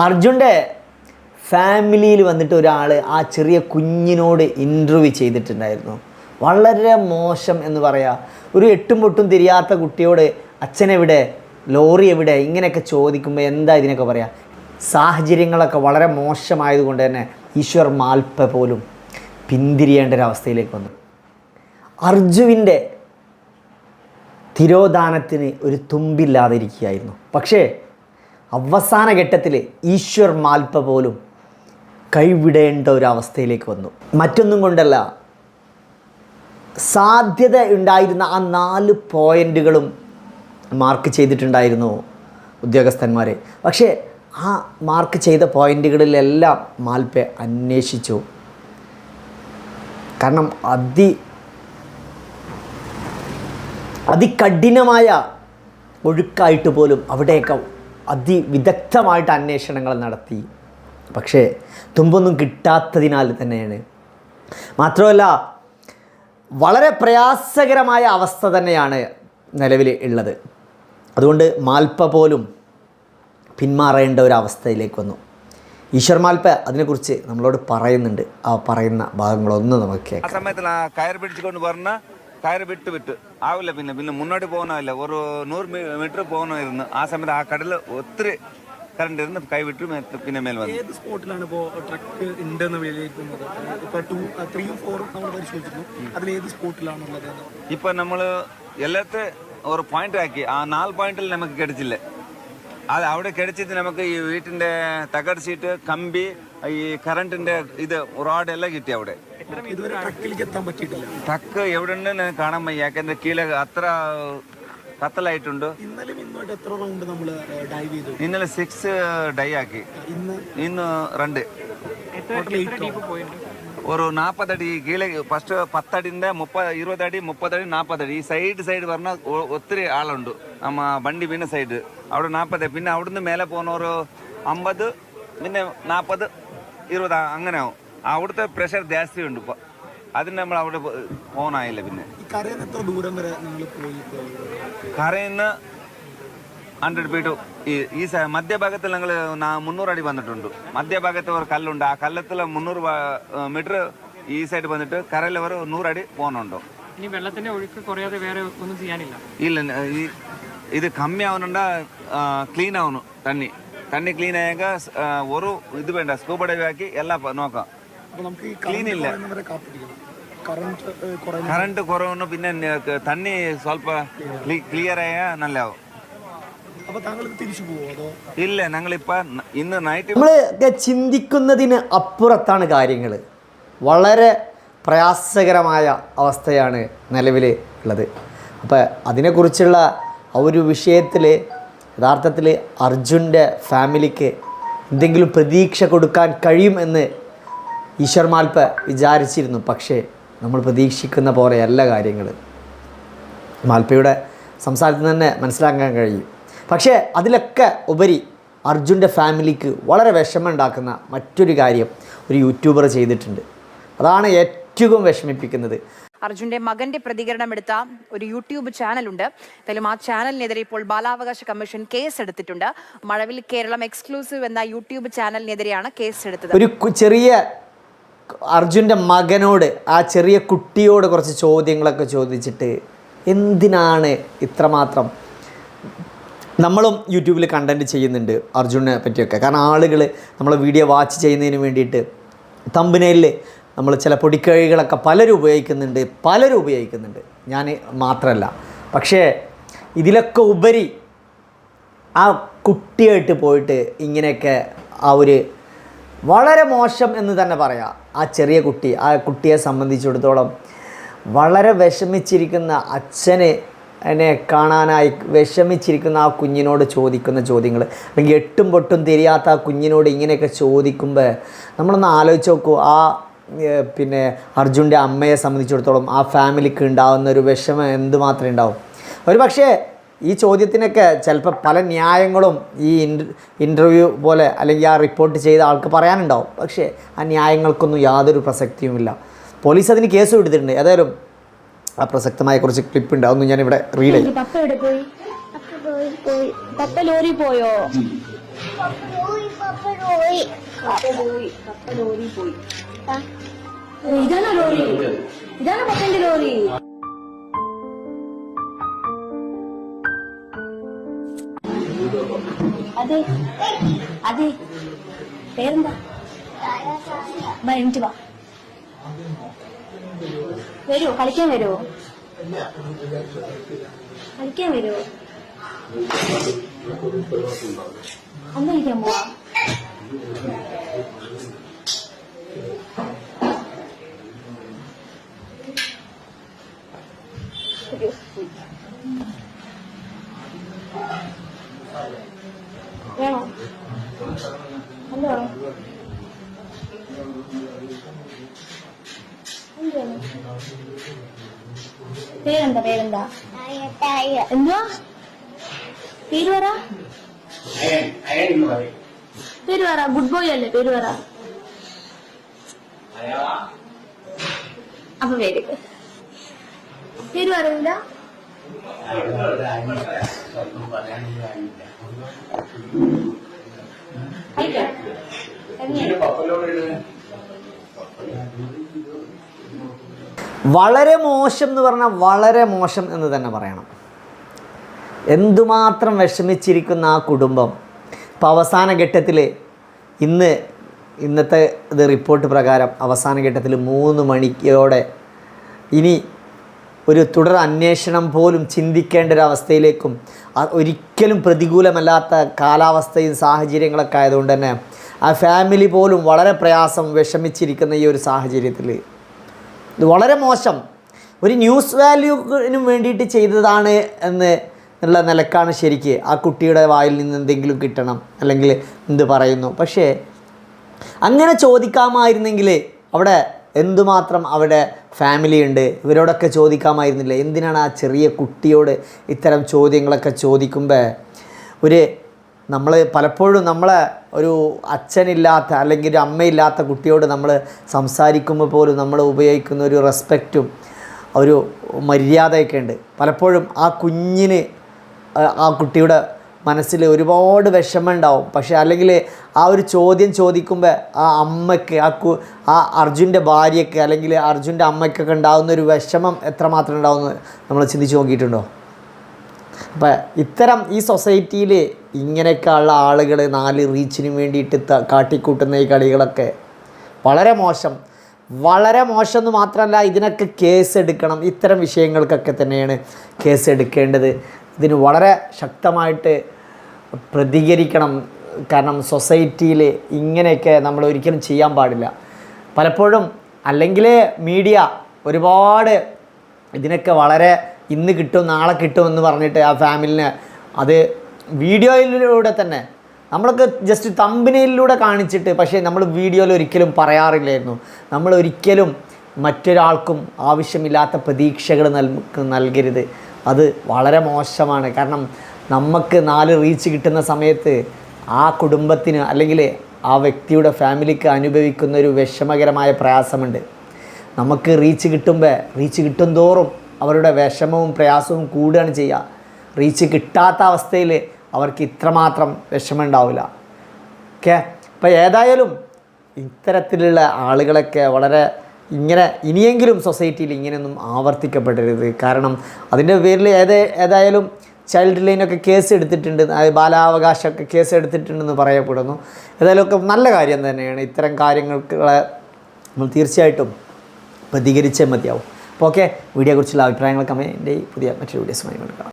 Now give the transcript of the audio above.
അർജുന്റെ ഫാമിലിയിൽ വന്നിട്ട് ഒരാൾ ആ ചെറിയ കുഞ്ഞിനോട് ഇന്റർവ്യൂ ചെയ്തിട്ടുണ്ടായിരുന്നു. വളരെ മോശം എന്ന് പറയാ. ഒരു എട്ടും പൊട്ടും തിരിയാത്ത കുട്ടിയോട് അച്ഛനെവിടെ ലോറി എവിടെ ഇങ്ങനെയൊക്കെ ചോദിക്കുമ്പോൾ എന്താ ഇതിനൊക്കെ പറയാ? സാഹചര്യങ്ങളൊക്കെ വളരെ മോശമായതുകൊണ്ട് തന്നെ ഈശ്വർ മാൽപ്പ പോലും പിന്തിരിയേണ്ട ഒരവസ്ഥയിലേക്ക് വന്നു. അർജുവിന്റെ തിരോധാനത്തിന് ഒരു തുമ്പില്ലാതിരിക്കുകയായിരുന്നു. പക്ഷേ അവസാന ഘട്ടത്തിൽ ഈശ്വർ മാൽപ്പ പോലും കൈവിടേണ്ട ഒരു അവസ്ഥയിലേക്ക് വന്നു. മറ്റൊന്നും കൊണ്ടല്ല സാധ്യത ഉണ്ടായിരുന്ന ആ നാല് പോയിന്റുകളും മാർക്ക് ചെയ്തിട്ടുണ്ടായിരുന്നു ഉദ്യോഗസ്ഥന്മാരെ. പക്ഷേ ആ മാർക്ക് ചെയ്ത പോയിന്റുകളിലെല്ലാം മാൽപ്പെ അന്വേഷിച്ചു. കാരണം അതി അതികഠിനമായ ഒഴുക്കായിട്ട് പോലും അവിടെയൊക്കെ അതിവിദഗ്ധമായിട്ട് അന്വേഷണങ്ങൾ നടത്തി. പക്ഷേ തുമ്പൊന്നും കിട്ടാത്തതിനാൽ തന്നെയാണ്. മാത്രമല്ല വളരെ പ്രയാസകരമായ അവസ്ഥ തന്നെയാണ് നിലവിൽ ഉള്ളത്. അതുകൊണ്ട് മാൽപ്പ പോലും പിന്മാറേണ്ട ഒരു അവസ്ഥയിലേക്ക് വന്നു. ഈശ്വർ മാൽപ്പ അതിനെക്കുറിച്ച് നമ്മളോട് പറയുന്നുണ്ട്. ആ പറയുന്ന ഭാഗങ്ങളൊന്നും നമുക്ക് ആ സമയത്ത് കയർ പിടിച്ചുകൊണ്ട് പറഞ്ഞ ടയർ വിട്ട് വിട്ട്. ആവില്ല പിന്നെ പിന്നെ മുന്നോട്ട് പോകണമല്ല ഒരു നൂറ് മീറ്റർ പോകണമായിരുന്നു ആ സമയത്ത് ആ കടൽ ഒത്തിരി കറണ്ട് ഇരുന്ന് കൈവിട്ട് പിന്നെ മേൽ വന്നു. ഏത് സ്പോട്ടിലാണ് ഇപ്പോൾ ട്രക്ക് ഏത് എല്ലാത്തെ ഒരു പോയിന്റ് ആക്കി. ആ നാല് പോയിന്റിൽ നമുക്ക് കിടച്ചില്ലേ? അത് അവിടെ കിടച്ചിട്ട് നമുക്ക് ഈ വീട്ടിന്റെ തകട് ഷീറ്റ് കമ്പി ഈ കറണ്ടിന്റെ ഇത് റോഡ് എല്ലാം കിട്ടി അവിടെ. ട്രക്ക് എവിടെ ഉണ്ടെന്ന് കാണാൻ വയ്യ. എന്റെ കീഴ അത്ര കത്തലായിട്ടുണ്ട്. ഇന്നലെ സിക്സ് ഡൈ ആക്കി. ഇന്ന്? രണ്ട്. ഒരു നാപ്പതടി കീഴ ഫസ്റ്റ് ஃபர்ஸ்ட் മുപ്പത് ഇരുപതടി മുപ്പതടി നാപ്പതടി ഈ സൈഡ് സൈഡ് പറഞ്ഞാൽ ഒത്തിരി ആളുണ്ട്. നമ്മ വണ്ടി ஆளுண்டு സൈഡ് അവിടെ നാൽപ്പത് പിന്നെ അവിടുന്ന് മേലെ പോകുന്ന ഒരു അമ്പത് പിന്നെ നാൽപ്പത് ഇരുപത് അങ്ങനെ ആവും. അവിടുത്തെ പ്രഷർ ജാസ്തി ഉണ്ട് ഇപ്പൊ. അതിന് നമ്മൾ അവിടെ ഓണായില്ല പിന്നെ. ഈ കരയിൽ നിന്ന് ദൂരം വരെ നിങ്ങൾ പോയി ഇപ്പോൾ? കരയിന്ന് ഹൺഡ്രഡ് ഫീറ്റ് ഈ മധ്യഭാഗത്തിൽ ഞങ്ങൾ മുന്നൂറ് അടി വന്നിട്ടുണ്ട്. മധ്യഭാഗത്ത് ഒരു കല്ലുണ്ട്. ആ കല്ലത്തിൽ മുന്നൂറ് മീറ്റർ ഈ സൈഡ് വന്നിട്ട് കരയിൽ ഒരു നൂറടി പോകുന്നുണ്ടോ ഇനി വെള്ളത്തിന്റെ ഒഴുക്ക് കുറയാതെ വേറെ ഒന്നും ചെയ്യാനില്ല. ഇല്ല ഈ ഇത് കമ്മി ആവുന്നുണ്ട് ക്ലീൻ ആവുന്നു തണ്ണി. തണ്ണി ക്ലീൻ ஆயாக்க ഒരു ഇത് വേണ്ട സ്കൂബ് ഡൈവ് ആക്കി എല്ലാ നോക്കാം. ക്ലീൻ ഇല്ല. കറണ്ട് കുറവുന്നു പിന്നെ തണ്ണി സ്വല്പ ക്ലിയർ ആയാ നല്ലാവും. ഇല്ല ഞങ്ങളിപ്പോ നൈറ്റ് ചിന്തിക്കുന്നതിന് അപ്പുറത്താണ് കാര്യങ്ങൾ വളരെ പ്രയാസകരമായ അവസ്ഥയാണ് നിലവിൽ ഉള്ളത്. അപ്പോൾ അതിനെക്കുറിച്ചുള്ള ആ ഒരു വിഷയത്തിൽ യഥാർത്ഥത്തിൽ അർജുന്റെ ഫാമിലിക്ക് എന്തെങ്കിലും പ്രതീക്ഷ കൊടുക്കാൻ കഴിയും എന്ന് ഈശ്വർമാൽപ്പ വിചാരിച്ചിരുന്നു. പക്ഷേ നമ്മൾ പ്രതീക്ഷിക്കുന്ന പോലെയല്ല കാര്യങ്ങൾ മാൽപ്പയുടെ സംസാരത്തിൽ തന്നെ മനസ്സിലാക്കാൻ കഴിയും. പക്ഷേ അതിലൊക്കെ ഉപരി അർജുന്റെ ഫാമിലിക്ക് വളരെ വിഷമമുണ്ടാക്കുന്ന മറ്റൊരു കാര്യം ഒരു യൂട്യൂബർ ചെയ്തിട്ടുണ്ട്. അതാണ് ഏറ്റവും വിഷമിപ്പിക്കുന്നത്. അർജുന്റെ മകന്റെ പ്രതികരണം എടുത്ത ഒരു യൂട്യൂബ് ചാനലുണ്ട്. എന്തായാലും ആ ചാനലിനെതിരെ ഇപ്പോൾ ബാലാവകാശ കമ്മീഷൻ കേസ് എടുത്തിട്ടുണ്ട് മഴവിൽ കേരളം എക്സ്ക്ലൂസീവ് എന്ന യൂട്യൂബ് ചാനലിനെതിരെയാണ് കേസ് എടുത്തത് ഒരു ചെറിയ അർജുന്റെ മകനോട് ആ ചെറിയ കുട്ടിയോട് കുറച്ച് ചോദ്യങ്ങളൊക്കെ ചോദിച്ചിട്ട് എന്തിനാണ് ഇത്രമാത്രം നമ്മളും യൂട്യൂബിൽ കണ്ടന്റ് ചെയ്യുന്നുണ്ട് അർജുനെ പറ്റിയൊക്കെ. കാരണം ആളുകൾ നമ്മളെ വീഡിയോ വാച്ച് ചെയ്യുന്നതിന് വേണ്ടിയിട്ട് തമ്പനയിൽ നമ്മൾ ചില പൊടിക്കഴികളൊക്കെ പലരും ഉപയോഗിക്കുന്നുണ്ട് പലരും ഉപയോഗിക്കുന്നുണ്ട്. ഞാൻ മാത്രമല്ല. പക്ഷേ ഇതിലൊക്കെ ഉപരി ആ കുട്ടിയായിട്ട് പോയിട്ട് ഇങ്ങനെയൊക്കെ ആ ഒരു വളരെ മോശം എന്ന് തന്നെ പറയാം. ആ ചെറിയ കുട്ടി ആ കുട്ടിയെ സംബന്ധിച്ചിടത്തോളം വളരെ വിഷമിച്ചിരിക്കുന്ന അച്ഛനെ എന്നെ കാണാനായി വിഷമിച്ചിരിക്കുന്ന ആ കുഞ്ഞിനോട് ചോദിക്കുന്ന ചോദ്യങ്ങൾ. അല്ലെങ്കിൽ എട്ടും പൊട്ടും തിരിയാത്ത ആ കുഞ്ഞിനോട് ഇങ്ങനെയൊക്കെ ചോദിക്കുമ്പോൾ നമ്മളൊന്ന് ആലോചിച്ച് നോക്കൂ ആ പിന്നെ അർജുന്റെ അമ്മയെ സംബന്ധിച്ചിടത്തോളം ആ ഫാമിലിക്ക് ഉണ്ടാകുന്ന ഒരു വിഷമം എന്തുമാത്രം ഉണ്ടാവും? ഒരു പക്ഷേ ഈ ചോദ്യത്തിനൊക്കെ ചിലപ്പോൾ പല ന്യായങ്ങളും ഈ ഇന്റർവ്യൂ പോലെ അല്ലെങ്കിൽ ആ റിപ്പോർട്ട് ചെയ്ത ആൾക്ക് പറയാനുണ്ടാവും. പക്ഷേ ആ ന്യായങ്ങൾക്കൊന്നും യാതൊരു പ്രസക്തിയുമില്ല. പോലീസ് അതിന് കേസ് എടുത്തിട്ടുണ്ട്. ഏതായാലും ആ പ്രസക്തമായ കുറച്ച് ക്ലിപ്പ് ഉണ്ട്. അതൊന്നും ഞാനിവിടെ റീഡ് ചെയ്യും. പപ്പ ലോറി പോയി? പപ്പ ലോറി പോയോ. ഇതാണ് ലോറി. ഇതാണ് പപ്പന്റെ ലോറി. അതെ. അതെ. പേരെന്താ? വാ എനിക്ക് വാ. വരുമോ കളിക്കാൻ വരുമോ കളിക്കാൻ വരുമോ അന്ന് പോവാ. എന്തോ പേരെന്താ പേരെന്താ? എന്തുവാ പേര് പറ. പേര് പറ. ഗുഡ് ബോയ് അല്ലേ പേര് പറ. അപ്പൊ പേര്. പേര് പറയില്ല വളരെ മോശം എന്ന് പറഞ്ഞാൽ വളരെ മോശം എന്ന് തന്നെ പറയണം. എന്തുമാത്രം വിഷമിച്ചിരിക്കുന്ന ആ കുടുംബം. ഇപ്പം അവസാന ഘട്ടത്തിൽ ഇന്ന് ഇന്നത്തെ ഇത് റിപ്പോർട്ട് പ്രകാരം അവസാന ഘട്ടത്തിൽ മൂന്ന് മണിക്കോടെ ഇനി ഒരു തുടർ അന്വേഷണം പോലും ചിന്തിക്കേണ്ട ഒരു അവസ്ഥയിലേക്കും ഒരിക്കലും പ്രതികൂലമല്ലാത്ത കാലാവസ്ഥയും സാഹചര്യങ്ങളൊക്കെ ആയതുകൊണ്ട് തന്നെ ആ ഫാമിലി പോലും വളരെ പ്രയാസം വിഷമിച്ചിരിക്കുന്ന ഈ ഒരു സാഹചര്യത്തിൽ ഇത് വളരെ മോശം. ഒരു ന്യൂസ് വാല്യൂവിനും വേണ്ടിയിട്ട് ചെയ്തതാണ് എന്ന് എന്നുള്ള നിലക്കാണ് ശരിക്ക് ആ കുട്ടിയുടെ വായിൽ നിന്ന് എന്തെങ്കിലും കിട്ടണം അല്ലെങ്കിൽ എന്ത് പറയുന്നു. പക്ഷേ അങ്ങനെ ചോദിക്കാമായിരുന്നെങ്കിൽ അവിടെ എന്തുമാത്രം അവിടെ ഫാമിലി ഉണ്ട്? ഇവരോടൊക്കെ ചോദിക്കാമായിരുന്നില്ല? എന്തിനാണ് ആ ചെറിയ കുട്ടിയോട് ഇത്തരം ചോദ്യങ്ങളൊക്കെ ചോദിക്കുമ്പോൾ ഒരു നമ്മൾ പലപ്പോഴും നമ്മളെ ഒരു അച്ഛനില്ലാത്ത അല്ലെങ്കിൽ ഒരു അമ്മയില്ലാത്ത കുട്ടിയോട് നമ്മൾ സംസാരിക്കുമ്പോൾ പോലും നമ്മൾ ഉപയോഗിക്കുന്ന ഒരു റെസ്പെക്റ്റും ഒരു മര്യാദയൊക്കെ ഉണ്ട്. പലപ്പോഴും ആ കുഞ്ഞിന് ആ- കുട്ടിയുടെ മനസ്സിൽ ഒരുപാട് വിഷമം ഉണ്ടാവും പക്ഷേ അല്ലെങ്കിൽ ആ ഒരു ചോദ്യം ചോദിക്കുമ്പോൾ ആ അമ്മയ്ക്ക് ആ കു ആ അർജുന്റെ ഭാര്യയ്ക്ക് അല്ലെങ്കിൽ അർജുന്റെ അമ്മയ്ക്കൊക്കെ ഉണ്ടാകുന്ന ഒരു വിഷമം എത്രമാത്രം ഉണ്ടാവുമെന്ന് നമ്മൾ ചിന്തിച്ച് നോക്കിയിട്ടുണ്ടോ? അപ്പം ഇത്തരം ഈ സൊസൈറ്റിയിൽ ഇങ്ങനെയൊക്കെയുള്ള ആളുകൾ നാല് റീച്ചിന് വേണ്ടിയിട്ട് കാട്ടിക്കൂട്ടുന്ന ഈ കളികളൊക്കെ വളരെ മോശം. വളരെ മോശം എന്ന് മാത്രമല്ല ഇതിനൊക്കെ കേസ് എടുക്കണം ഇത്തരം വിഷയങ്ങൾക്കൊക്കെ തന്നെയാണ് കേസ് എടുക്കേണ്ടത് ഇതിന് വളരെ ശക്തമായിട്ട് പ്രതികരിക്കണം. കാരണം സൊസൈറ്റിയിൽ ഇങ്ങനെയൊക്കെ നമ്മൾ ഒരിക്കലും ചെയ്യാൻ പാടില്ല. പലപ്പോഴും അല്ലെങ്കിൽ മീഡിയ ഒരുപാട് ഇതിനൊക്കെ വളരെ ഇന്ന് കിട്ടും നാളെ കിട്ടും എന്ന് പറഞ്ഞിട്ട് ആ ഫാമിലിന് അത് വീഡിയോയിലൂടെ തന്നെ നമ്മളൊക്കെ ജസ്റ്റ് തമ്പിനയിലൂടെ കാണിച്ചിട്ട് പക്ഷേ നമ്മൾ വീഡിയോയിൽ ഒരിക്കലും പറയാറില്ലായിരുന്നു. നമ്മൾ ഒരിക്കലും മറ്റൊരാൾക്കും ആവശ്യമില്ലാത്ത പ്രതീക്ഷകൾ നൽക നൽകരുത്. അത് വളരെ മോശമാണ്. കാരണം നമുക്ക് നാല് റീച്ച് കിട്ടുന്ന സമയത്ത് ആ കുടുംബത്തിന് അല്ലെങ്കിൽ ആ വ്യക്തിയുടെ ഫാമിലിക്ക് അനുഭവിക്കുന്ന ഒരു വിഷമകരമായ പ്രയാസമുണ്ട്. നമുക്ക് റീച്ച് കിട്ടുമ്പോൾ റീച്ച് കിട്ടും തോറും അവരുടെ വിഷമവും പ്രയാസവും കൂടുകയാണ് ചെയ്യുക. റീച്ച് കിട്ടാത്ത അവസ്ഥയിൽ അവർക്ക് ഇത്രമാത്രം വിഷമമുണ്ടാവില്ല. ഓക്കെ അപ്പോൾ ഏതായാലും ഇത്തരത്തിലുള്ള ആളുകളൊക്കെ വളരെ ഇങ്ങനെ ഇനിയെങ്കിലും സൊസൈറ്റിയിൽ ഇങ്ങനെയൊന്നും ആവർത്തിക്കപ്പെടരുത്. കാരണം അതിന്റെ പേരിൽ ഏത് ഏതായാലും ചൈൽഡ് ലൈനൊക്കെ കേസ് എടുത്തിട്ടുണ്ട് ബാലാവകാശമൊക്കെ കേസ് എടുത്തിട്ടുണ്ടെന്ന് പറയപ്പെടുന്നു. ഏതായാലും ഒക്കെ നല്ല കാര്യം തന്നെയാണ്. ഇത്തരം കാര്യങ്ങൾക്ക് നമ്മൾ തീർച്ചയായിട്ടും പ്രതികരിച്ചേ മതിയാവും. അപ്പോൾ ഓക്കെ വീഡിയോയെക്കുറിച്ചുള്ള അഭിപ്രായങ്ങൾ കമന്റ് പുതിയ മറ്റൊരു വീഡിയോസുമായി കാണാം.